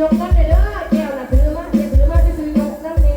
ยกนั่นเลยเด้อแก้วน่ะซื้อมาเดี๋ยวซื้อมาซื้อยนั่แน่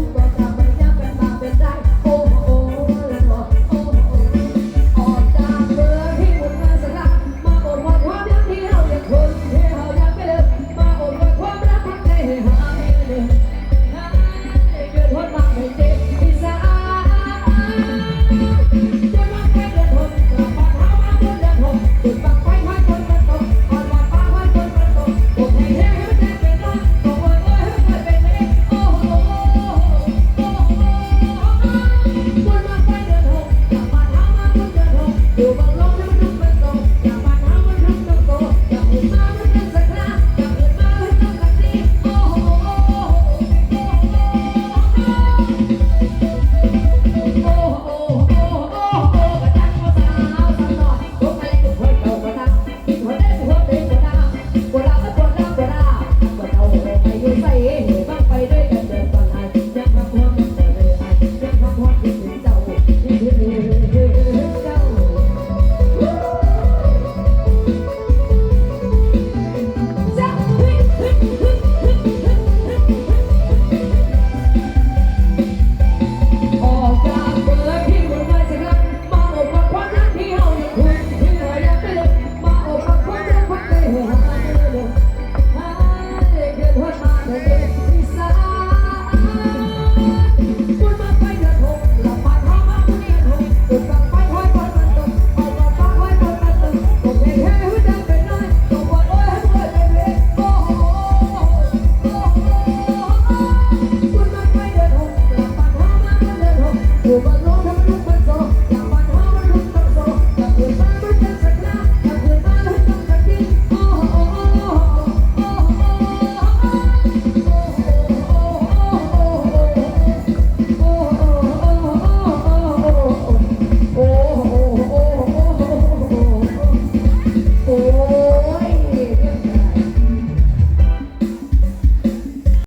É aí eu saí.